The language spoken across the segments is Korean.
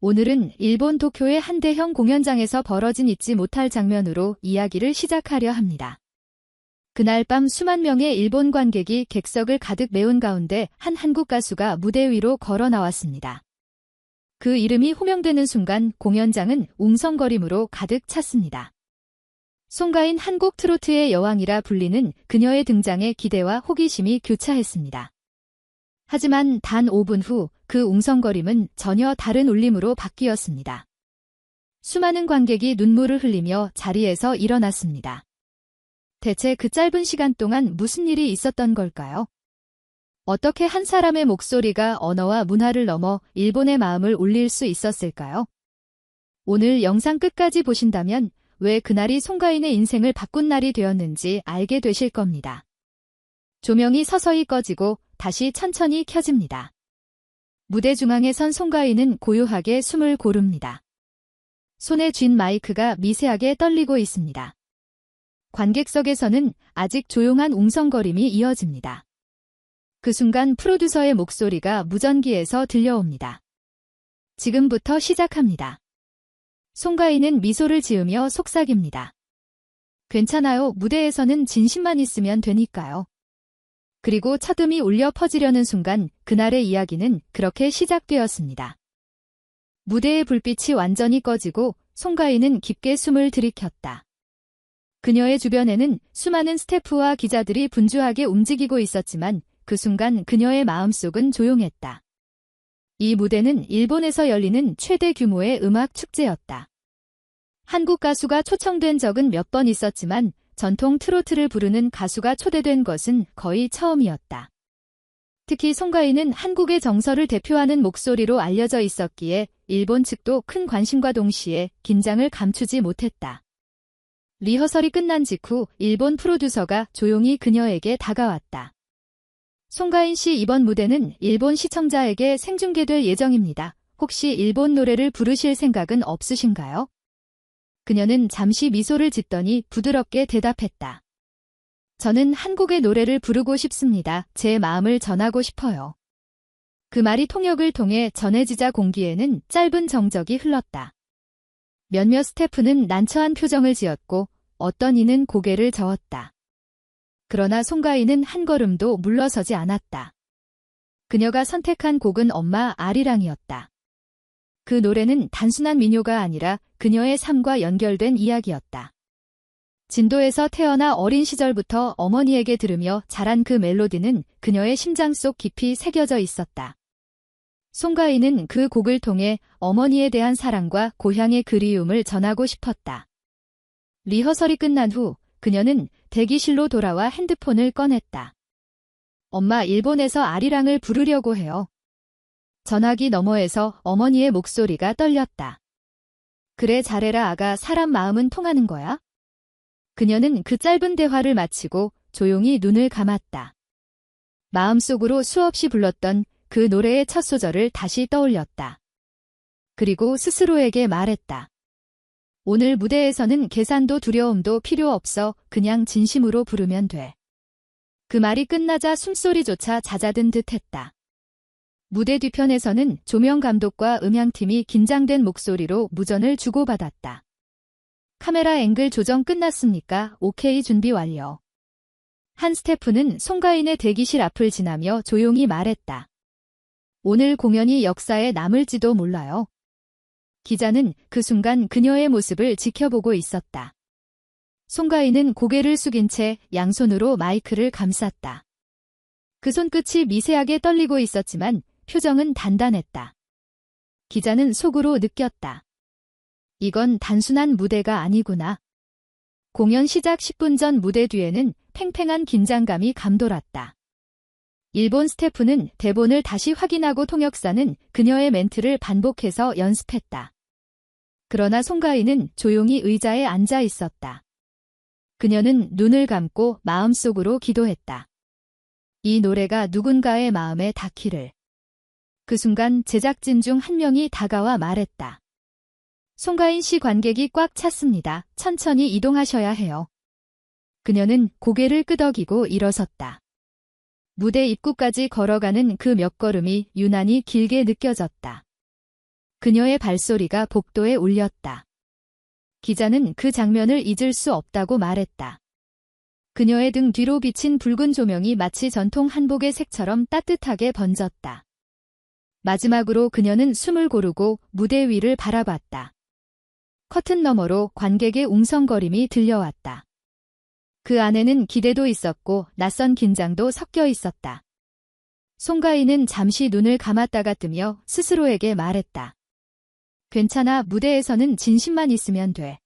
오늘은 일본 도쿄의 한 대형 공연장에서 벌어진 잊지 못할 장면으로 이야기를 시작하려 합니다. 그날 밤 수만 명의 일본 관객이 객석을 가득 메운 가운데 한 한국 가수가 무대 위로 걸어 나왔습니다. 그 이름이 호명되는 순간 공연장은 웅성거림으로 가득 찼습니다. 송가인 한국 트로트의 여왕이라 불리는 그녀의 등장에 기대와 호기심이 교차했습니다. 하지만 단 5분 후 그 웅성거림은 전혀 다른 울림으로 바뀌었습니다. 수많은 관객이 눈물을 흘리며 자리에서 일어났습니다. 대체 그 짧은 시간 동안 무슨 일이 있었던 걸까요? 어떻게 한 사람의 목소리가 언어와 문화를 넘어 일본의 마음을 울릴 수 있었을까요? 오늘 영상 끝까지 보신다면 왜 그날이 송가인의 인생을 바꾼 날이 되었는지 알게 되실 겁니다. 조명이 서서히 꺼지고 다시 천천히 켜집니다. 무대 중앙에 선 송가인은 고요하게 숨을 고릅니다. 손에 쥔 마이크가 미세하게 떨리고 있습니다. 관객석에서는 아직 조용한 웅성거림이 이어집니다. 그 순간 프로듀서의 목소리가 무전기에서 들려옵니다. 지금부터 시작합니다. 송가인은 미소를 지으며 속삭입니다. 괜찮아요. 무대에서는 진심만 있으면 되니까요. 그리고 첫음이 울려 퍼지려는 순간 그날의 이야기는 그렇게 시작되었습니다. 무대의 불빛이 완전히 꺼지고 송가인은 깊게 숨을 들이켰다. 그녀의 주변에는 수많은 스태프와 기자들이 분주하게 움직이고 있었지만 그 순간 그녀의 마음속은 조용했다. 이 무대는 일본에서 열리는 최대 규모의 음악 축제였다. 한국 가수가 초청된 적은 몇 번 있었지만 전통 트로트를 부르는 가수가 초대된 것은 거의 처음이었다. 특히 송가인은 한국의 정서를 대표하는 목소리로 알려져 있었기에 일본 측도 큰 관심과 동시에 긴장을 감추지 못했다. 리허설이 끝난 직후 일본 프로듀서가 조용히 그녀에게 다가왔다. 송가인 씨 이번 무대는 일본 시청자에게 생중계될 예정입니다. 혹시 일본 노래를 부르실 생각은 없으신가요? 그녀는 잠시 미소를 짓더니 부드럽게 대답했다. 저는 한국의 노래를 부르고 싶습니다. 제 마음을 전하고 싶어요. 그 말이 통역을 통해 전해지자 공기에는 짧은 정적이 흘렀다. 몇몇 스태프는 난처한 표정을 지었고 어떤 이는 고개를 저었다. 그러나 송가인은 한 걸음도 물러서지 않았다. 그녀가 선택한 곡은 엄마 아리랑이었다. 그 노래는 단순한 민요가 아니라 그녀의 삶과 연결된 이야기였다. 진도에서 태어나 어린 시절부터 어머니에게 들으며 자란 그 멜로디는 그녀의 심장 속 깊이 새겨져 있었다. 송가인은 그 곡을 통해 어머니에 대한 사랑과 고향의 그리움을 전하고 싶었다. 리허설이 끝난 후 그녀는 대기실로 돌아와 핸드폰을 꺼냈다. 엄마 일본에서 아리랑을 부르려고 해요. 전화기 너머에서 어머니의 목소리가 떨렸다. 그래 잘해라 아가 사람 마음은 통하는 거야? 그녀는 그 짧은 대화를 마치고 조용히 눈을 감았다. 마음속으로 수없이 불렀던 그 노래의 첫 소절을 다시 떠올렸다. 그리고 스스로에게 말했다. 오늘 무대에서는 계산도 두려움도 필요 없어 그냥 진심으로 부르면 돼. 그 말이 끝나자 숨소리조차 잦아든 듯 했다. 무대 뒤편에서는 조명 감독과 음향팀이 긴장된 목소리로 무전을 주고받았다. 카메라 앵글 조정 끝났습니까? 오케이 준비 완료. 한 스태프는 송가인의 대기실 앞을 지나며 조용히 말했다. 오늘 공연이 역사에 남을지도 몰라요. 기자는 그 순간 그녀의 모습을 지켜보고 있었다. 송가인은 고개를 숙인 채 양손으로 마이크를 감쌌다. 그 손끝이 미세하게 떨리고 있었지만 표정은 단단했다. 기자는 속으로 느꼈다. 이건 단순한 무대가 아니구나. 공연 시작 10분 전 무대 뒤에는 팽팽한 긴장감이 감돌았다. 일본 스태프는 대본을 다시 확인하고 통역사는 그녀의 멘트를 반복해서 연습했다. 그러나 송가인은 조용히 의자에 앉아 있었다. 그녀는 눈을 감고 마음속으로 기도했다. 이 노래가 누군가의 마음에 닿기를. 그 순간 제작진 중 한 명이 다가와 말했다. 송가인 씨 관객이 꽉 찼습니다. 천천히 이동하셔야 해요. 그녀는 고개를 끄덕이고 일어섰다. 무대 입구까지 걸어가는 그 몇 걸음이 유난히 길게 느껴졌다. 그녀의 발소리가 복도에 울렸다. 기자는 그 장면을 잊을 수 없다고 말했다. 그녀의 등 뒤로 비친 붉은 조명이 마치 전통 한복의 색처럼 따뜻하게 번졌다. 마지막으로 그녀는 숨을 고르고 무대 위를 바라봤다. 커튼 너머로 관객의 웅성거림이 들려왔다. 그 안에는 기대도 있었고 낯선 긴장도 섞여 있었다. 송가인은 잠시 눈을 감았다가 뜨며 스스로에게 말했다. 괜찮아, 무대에서는 진심만 있으면 돼.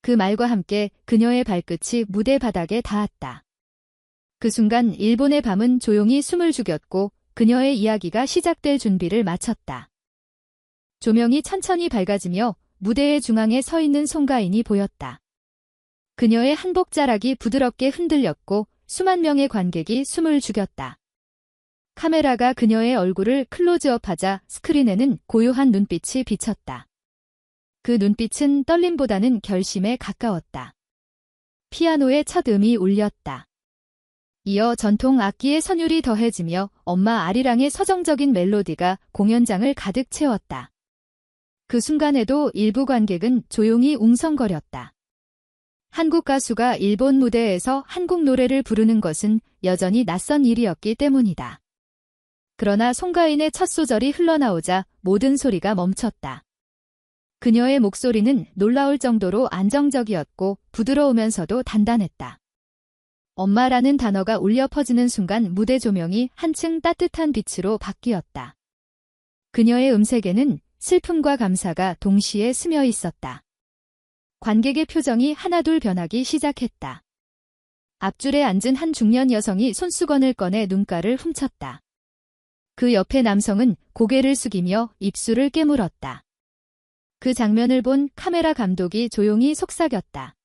그 말과 함께 그녀의 발끝이 무대 바닥에 닿았다. 그 순간 일본의 밤은 조용히 숨을 죽였고 그녀의 이야기가 시작될 준비를 마쳤다. 조명이 천천히 밝아지며 무대의 중앙에 서 있는 송가인이 보였다. 그녀의 한복 자락이 부드럽게 흔들렸고 수만 명의 관객이 숨을 죽였다. 카메라가 그녀의 얼굴을 클로즈업하자 스크린에는 고요한 눈빛이 비쳤다. 그 눈빛은 떨림보다는 결심에 가까웠다. 피아노의 첫 음이 울렸다. 이어 전통 악기의 선율이 더해지며 엄마 아리랑의 서정적인 멜로디가 공연장을 가득 채웠다. 그 순간에도 일부 관객은 조용히 웅성거렸다. 한국 가수가 일본 무대에서 한국 노래를 부르는 것은 여전히 낯선 일이었기 때문이다. 그러나 송가인의 첫 소절이 흘러나오자 모든 소리가 멈췄다. 그녀의 목소리는 놀라울 정도로 안정적이었고 부드러우면서도 단단했다. 엄마라는 단어가 울려 퍼지는 순간 무대 조명이 한층 따뜻한 빛으로 바뀌었다. 그녀의 음색에는 슬픔과 감사가 동시에 스며 있었다. 관객의 표정이 하나둘 변하기 시작했다. 앞줄에 앉은 한 중년 여성이 손수건을 꺼내 눈가를 훔쳤다. 그 옆에 남성은 고개를 숙이며 입술을 깨물었다. 그 장면을 본 카메라 감독이 조용히 속삭였다.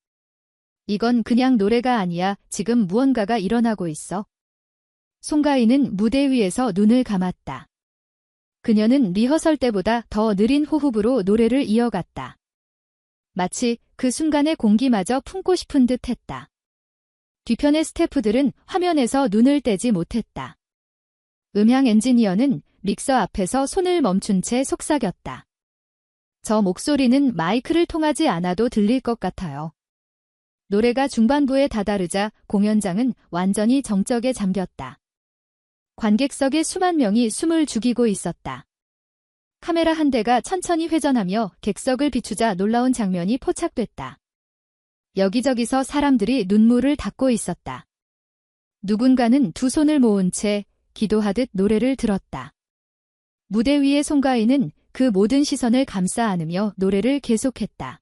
이건 그냥 노래가 아니야. 지금 무언가가 일어나고 있어. 송가인은 무대 위에서 눈을 감았다. 그녀는 리허설 때보다 더 느린 호흡으로 노래를 이어갔다. 마치 그 순간의 공기마저 품고 싶은 듯 했다. 뒤편의 스태프들은 화면에서 눈을 떼지 못했다. 음향 엔지니어는 믹서 앞에서 손을 멈춘 채 속삭였다. 저 목소리는 마이크를 통하지 않아도 들릴 것 같아요. 노래가 중반부에 다다르자 공연장은 완전히 정적에 잠겼다. 관객석에 수만 명이 숨을 죽이고 있었다. 카메라 한 대가 천천히 회전하며 객석을 비추자 놀라운 장면이 포착됐다. 여기저기서 사람들이 눈물을 닦고 있었다. 누군가는 두 손을 모은 채 기도하듯 노래를 들었다. 무대 위의 송가인은 그 모든 시선을 감싸 안으며 노래를 계속했다.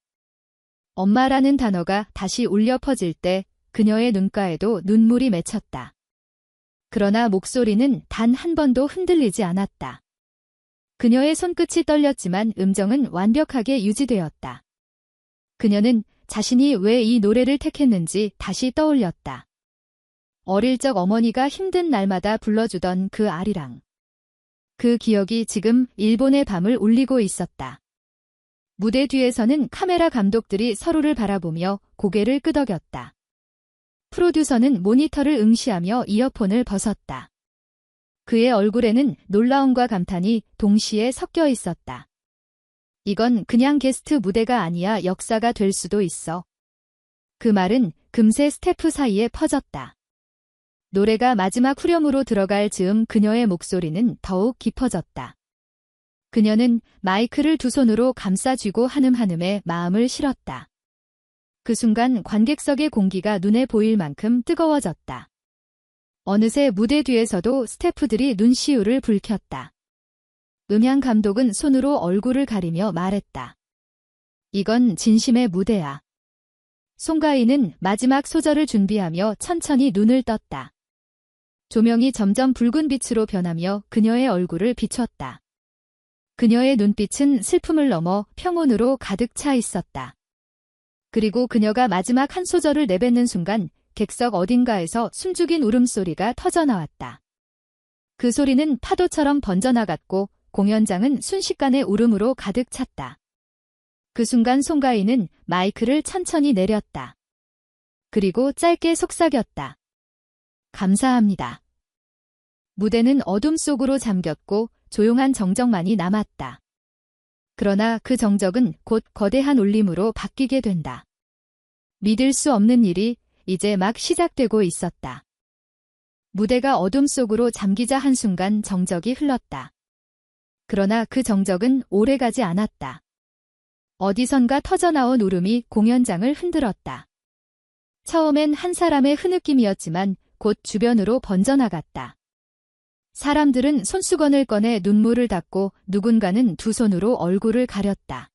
엄마라는 단어가 다시 울려 퍼질 때 그녀의 눈가에도 눈물이 맺혔다. 그러나 목소리는 단 한 번도 흔들리지 않았다. 그녀의 손끝이 떨렸지만 음정은 완벽하게 유지되었다. 그녀는 자신이 왜 이 노래를 택했는지 다시 떠올렸다. 어릴 적 어머니가 힘든 날마다 불러주던 그 아리랑. 그 기억이 지금 일본의 밤을 울리고 있었다. 무대 뒤에서는 카메라 감독들이 서로를 바라보며 고개를 끄덕였다. 프로듀서는 모니터를 응시하며 이어폰을 벗었다. 그의 얼굴에는 놀라움과 감탄이 동시에 섞여 있었다. 이건 그냥 게스트 무대가 아니야 역사가 될 수도 있어. 그 말은 금세 스태프 사이에 퍼졌다. 노래가 마지막 후렴으로 들어갈 즈음 그녀의 목소리는 더욱 깊어졌다. 그녀는 마이크를 두 손으로 감싸쥐고 한음한음에 마음을 실었다. 그 순간 관객석의 공기가 눈에 보일 만큼 뜨거워졌다. 어느새 무대 뒤에서도 스태프들이 눈시울을 붉혔다. 음향 감독은 손으로 얼굴을 가리며 말했다. 이건 진심의 무대야. 송가인은 마지막 소절을 준비하며 천천히 눈을 떴다. 조명이 점점 붉은 빛으로 변하며 그녀의 얼굴을 비췄다. 그녀의 눈빛은 슬픔을 넘어 평온으로 가득 차 있었다. 그리고 그녀가 마지막 한 소절을 내뱉는 순간 객석 어딘가에서 숨죽인 울음소리가 터져나왔다. 그 소리는 파도처럼 번져나갔고 공연장은 순식간에 울음으로 가득 찼다. 그 순간 송가인은 마이크를 천천히 내렸다. 그리고 짧게 속삭였다. 감사합니다. 무대는 어둠 속으로 잠겼고 조용한 정적만이 남았다. 그러나 그 정적은 곧 거대한 울림으로 바뀌게 된다. 믿을 수 없는 일이 이제 막 시작되고 있었다. 무대가 어둠 속으로 잠기자 한순간 정적이 흘렀다. 그러나 그 정적은 오래가지 않았다. 어디선가 터져나온 울음이 공연장을 흔들었다. 처음엔 한 사람의 흐느낌이었지만 곧 주변으로 번져나갔다. 사람들은 손수건을 꺼내 눈물을 닦고 누군가는 두 손으로 얼굴을 가렸다.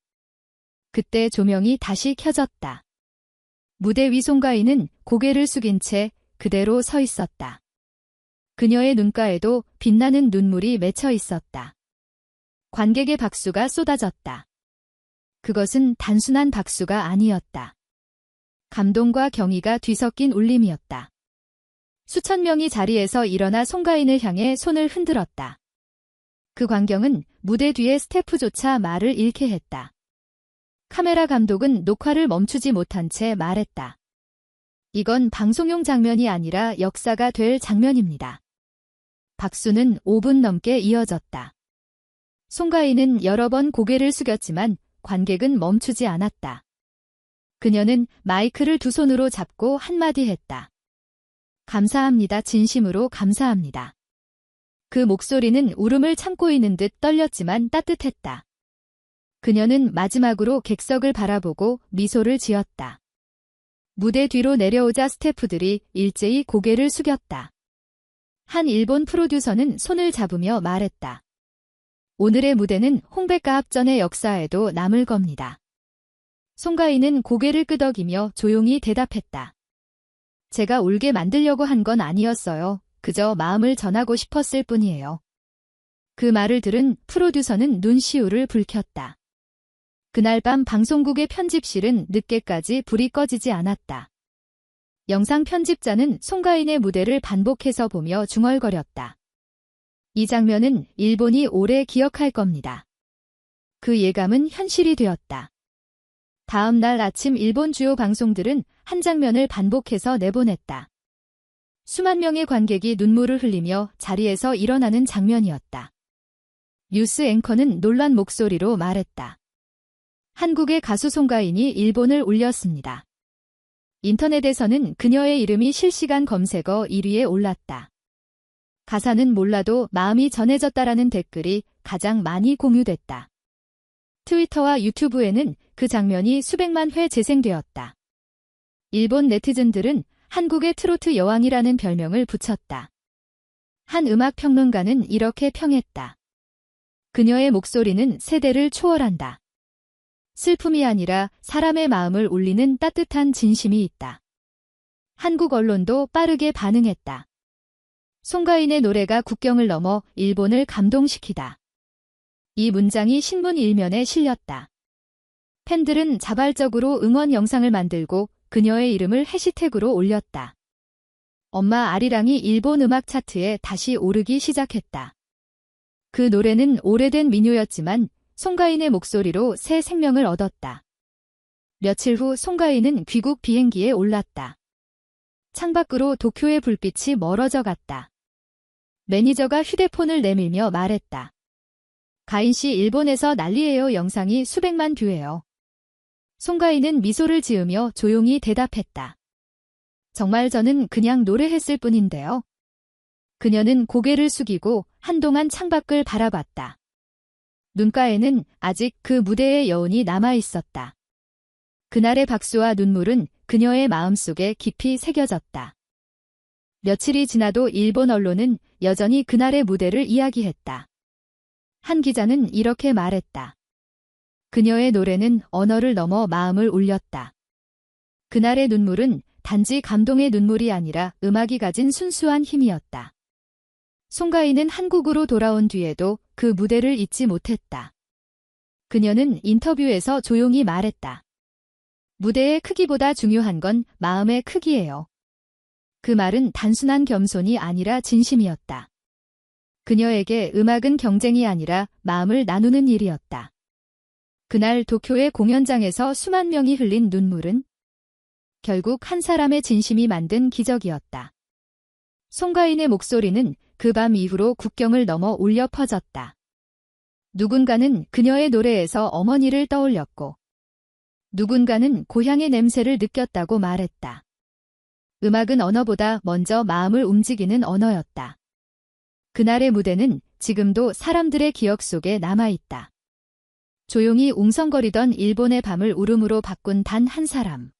그때 조명이 다시 켜졌다. 무대 위 송가인은 고개를 숙인 채 그대로 서 있었다. 그녀의 눈가에도 빛나는 눈물이 맺혀 있었다. 관객의 박수가 쏟아졌다. 그것은 단순한 박수가 아니었다. 감동과 경의가 뒤섞인 울림이었다. 수천 명이 자리에서 일어나 송가인을 향해 손을 흔들었다. 그 광경은 무대 뒤의 스태프조차 말을 잃게 했다. 카메라 감독은 녹화를 멈추지 못한 채 말했다. 이건 방송용 장면이 아니라 역사가 될 장면입니다. 박수는 5분 넘게 이어졌다. 송가인은 여러 번 고개를 숙였지만 관객은 멈추지 않았다. 그녀는 마이크를 두 손으로 잡고 한마디 했다. 감사합니다. 진심으로 감사합니다. 그 목소리는 울음을 참고 있는 듯 떨렸지만 따뜻했다. 그녀는 마지막으로 객석을 바라보고 미소를 지었다. 무대 뒤로 내려오자 스태프들이 일제히 고개를 숙였다. 한 일본 프로듀서는 손을 잡으며 말했다. 오늘의 무대는 홍백가 합전의 역사에도 남을 겁니다. 송가인은 고개를 끄덕이며 조용히 대답했다. 제가 울게 만들려고 한 건 아니었어요. 그저 마음을 전하고 싶었을 뿐이에요. 그 말을 들은 프로듀서는 눈시울을 붉혔다. 그날 밤 방송국의 편집실은 늦게까지 불이 꺼지지 않았다. 영상 편집자는 송가인의 무대를 반복해서 보며 중얼거렸다. 이 장면은 일본이 오래 기억할 겁니다. 그 예감은 현실이 되었다. 다음 날 아침 일본 주요 방송들은 한 장면을 반복해서 내보냈다. 수만 명의 관객이 눈물을 흘리며 자리에서 일어나는 장면이었다. 뉴스 앵커는 놀란 목소리로 말했다. 한국의 가수 송가인이 일본을 울렸습니다. 인터넷에서는 그녀의 이름이 실시간 검색어 1위에 올랐다. 가사는 몰라도 마음이 전해졌다라는 댓글이 가장 많이 공유됐다. 트위터와 유튜브에는 그 장면이 수백만 회 재생되었다. 일본 네티즌들은 한국의 트로트 여왕이라는 별명을 붙였다. 한 음악 평론가는 이렇게 평했다. 그녀의 목소리는 세대를 초월한다. 슬픔이 아니라 사람의 마음을 울리는 따뜻한 진심이 있다. 한국 언론도 빠르게 반응했다. 송가인의 노래가 국경을 넘어 일본을 감동시키다. 이 문장이 신문 일면에 실렸다. 팬들은 자발적으로 응원 영상을 만들고 그녀의 이름을 해시태그로 올렸다. 엄마 아리랑이 일본 음악 차트에 다시 오르기 시작했다. 그 노래는 오래된 민요였지만 송가인의 목소리로 새 생명을 얻었다. 며칠 후 송가인은 귀국 비행기에 올랐다. 창밖으로 도쿄의 불빛이 멀어져 갔다. 매니저가 휴대폰을 내밀며 말했다. 가인 씨 일본에서 난리예요 영상이 수백만 뷰예요. 송가인은 미소를 지으며 조용히 대답했다. 정말 저는 그냥 노래했을 뿐인데요. 그녀는 고개를 숙이고 한동안 창밖을 바라봤다. 눈가에는 아직 그 무대의 여운이 남아 있었다. 그날의 박수와 눈물은 그녀의 마음속에 깊이 새겨졌다. 며칠이 지나도 일본 언론은 여전히 그날의 무대를 이야기했다. 한 기자는 이렇게 말했다. 그녀의 노래는 언어를 넘어 마음을 울렸다. 그날의 눈물은 단지 감동의 눈물이 아니라 음악이 가진 순수한 힘이었다. 송가인은 한국으로 돌아온 뒤에도 그 무대를 잊지 못했다. 그녀는 인터뷰에서 조용히 말했다. 무대의 크기보다 중요한 건 마음의 크기예요. 그 말은 단순한 겸손이 아니라 진심이었다. 그녀에게 음악은 경쟁이 아니라 마음을 나누는 일이었다. 그날 도쿄의 공연장에서 수만 명이 흘린 눈물은 결국 한 사람의 진심이 만든 기적이었다. 송가인의 목소리는 그 밤 이후로 국경을 넘어 울려 퍼졌다. 누군가는 그녀의 노래에서 어머니를 떠올렸고, 누군가는 고향의 냄새를 느꼈다고 말했다. 음악은 언어보다 먼저 마음을 움직이는 언어였다. 그날의 무대는 지금도 사람들의 기억 속에 남아있다. 조용히 웅성거리던 일본의 밤을 울음으로 바꾼 단 한 사람.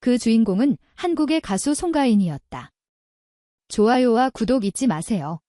그 주인공은 한국의 가수 송가인이었다. 좋아요와 구독 잊지 마세요.